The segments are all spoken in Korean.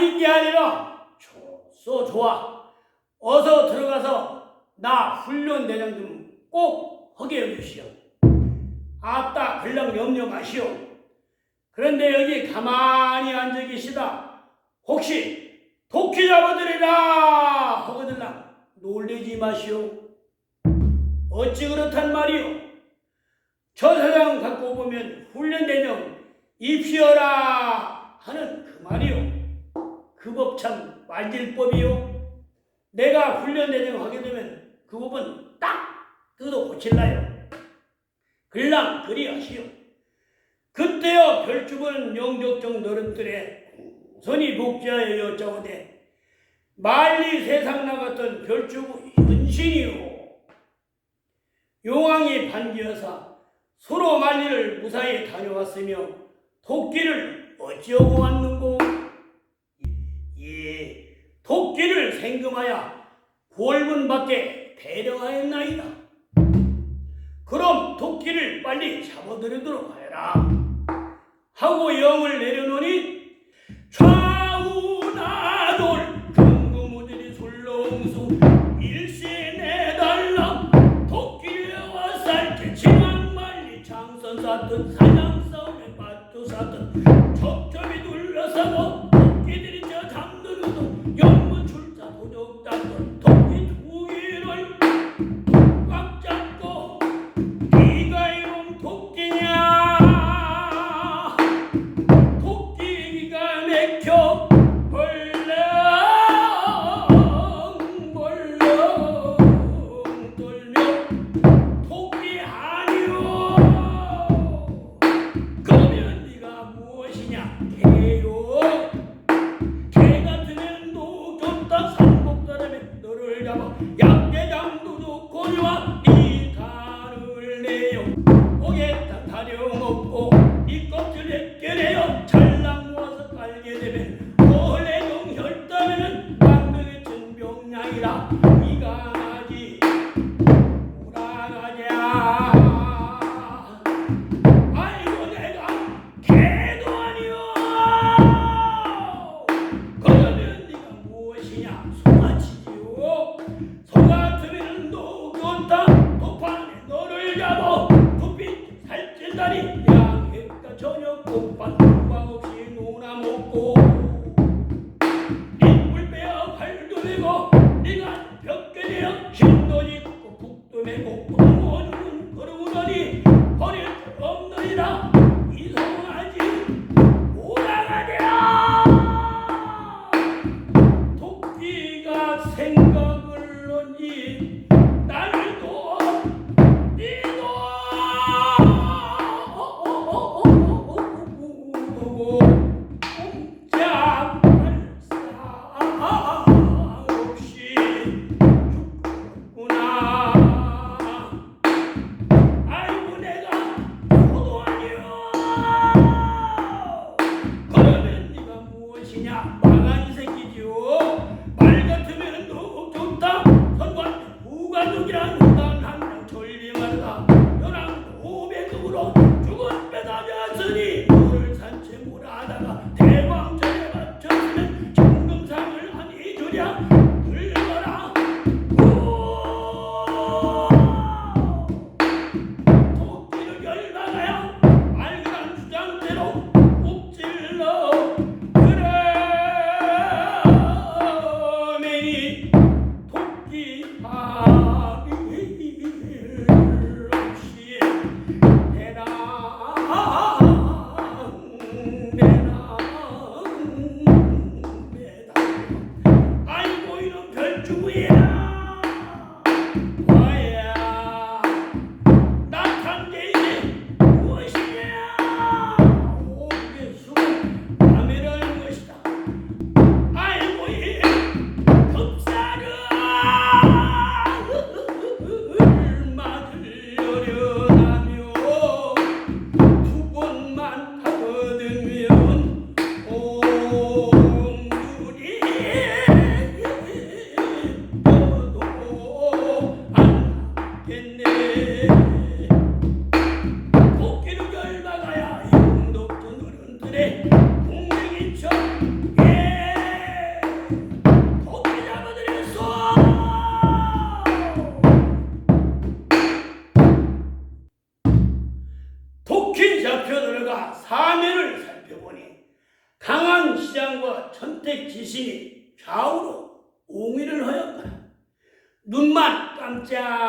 아닌 게 아니라 좋소 좋아. 어서 들어가서 나 훈련 대장 좀 꼭 하게 해주시오. 아따 걸랑 염려 마시오. 그런데 여기 가만히 앉아 계시다. 혹시 도끼 잡아드리라 하거들랑 놀래지 마시오. 어찌 그렇단 말이오. 저 사장 갖고 보면 훈련 대장 입시어라 하는 그 말이오. 그 법 참 말질 법이요. 내가 훈련 대장 하게 되면 그 법은 딱 뜯어 고칠라요. 글랑 그리하시오. 그때여 별주은 영적정 너른들의 선이 복지하여 여짜오되 말리 세상 나갔던 별주부 현신이요. 용왕이 반기여사 서로 만리를 무사히 다녀왔으며 도끼를 어찌하고 왔는고 생금하여 구월분 밖에 대령하였나이다. 그럼 도끼를 빨리 잡아들이도록 하여라. 하고 영을 내려놓으니 좌우나돌 금구무들이 술렁수 저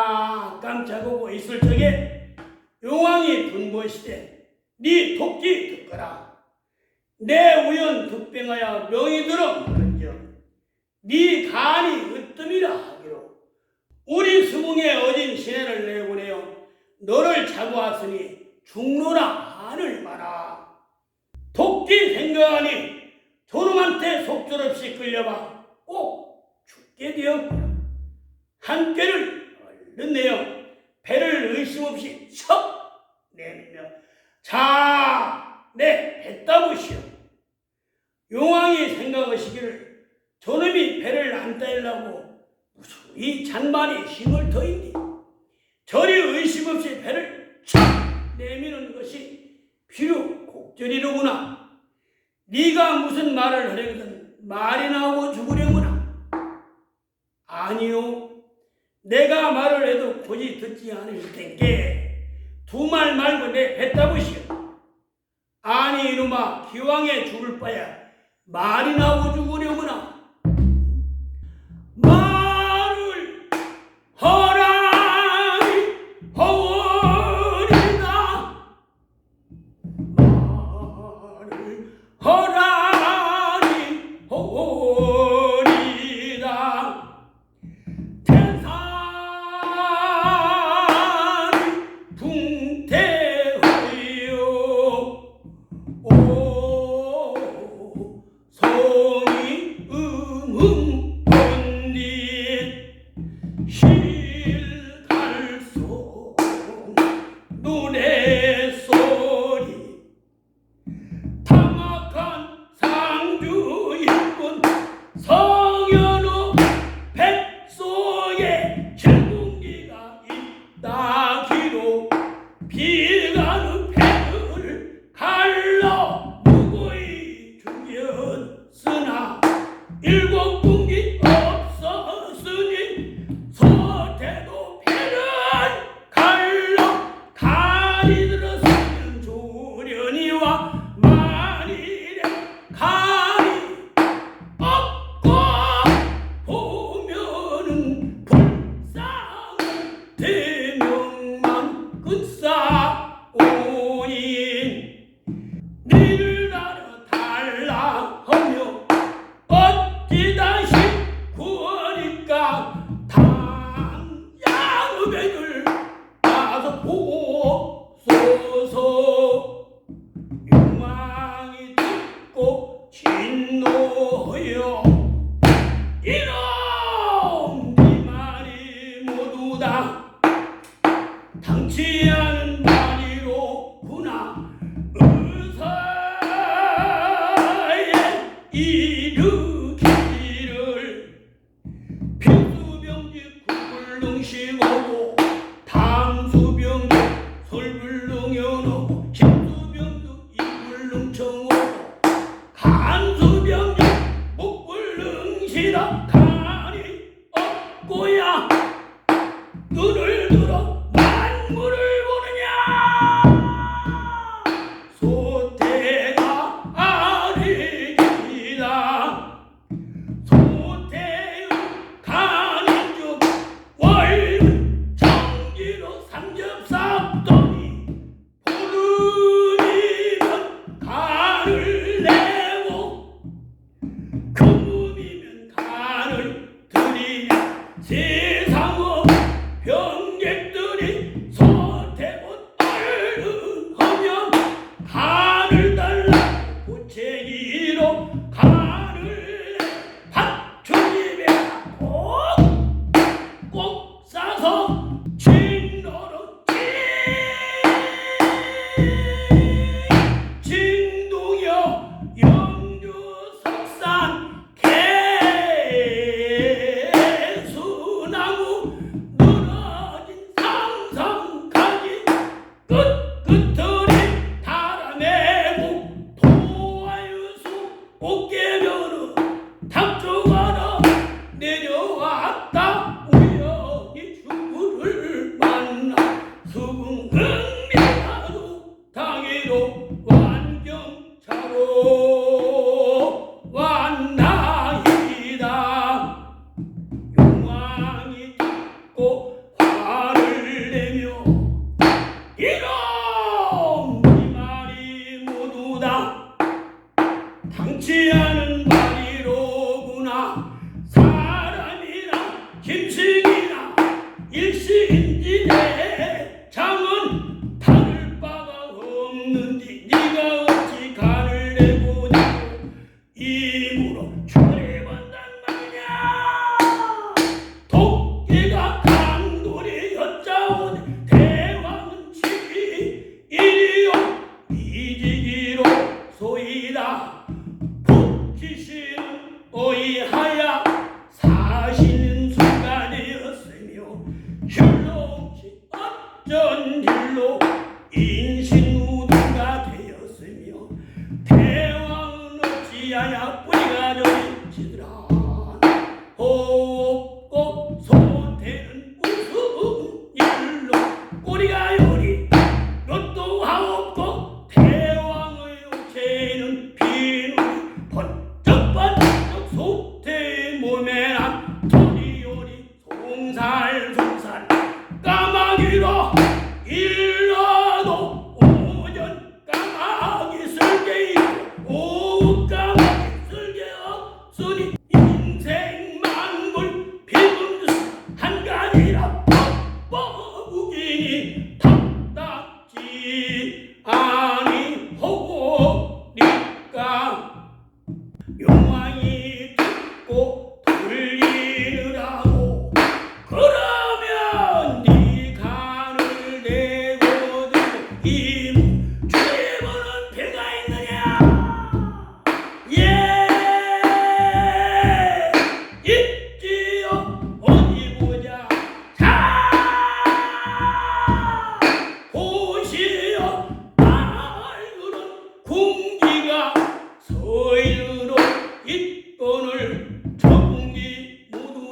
깜짝깜짝하고 있을 적에 용왕이 분부시되 네 토끼 듣거라. 내 우연 득병하여 명이 들어 그런즉 네 간이 으뜸이라 하기로. 우리 수궁에 어진 시내를 내보내어 너를 잡아 왔으니 죽노라 하늘 마라 토끼 생각하니 저놈한테 속절없이 끌려가 꼭 죽게 되었구나. 한 꾀를 얼른 내어 배를 의심 없이 척 내밀며 자내 배따부시오. 용왕이 생각하시기를 저놈이 배를 안 따려고 무수히 잔만이 힘을 더인디 저리 의심 없이 배를 척 내미는 것이 필요 곡절이로구나. 네가 무슨 말을 하려거든 말이 나오고 죽으려구나. 아니요 내가 말을 해도 굳이 듣지 않을 텐께 두말 말고 내 뱉다보시오. 아니 이놈아 기왕에 죽을 바야 말이 나오고 죽으려구나 이 일부러 처리한단 말이냐? 도끼가 강돌이 였자온 대왕 지기 이리요. 이지기로 소이다. 붙이신 오이하야. 사신 순간이었으며 혈로치 어쩐 일로 인신우동가 되었으며 대왕은 어찌하야 claro.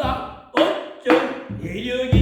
다 업적 예력이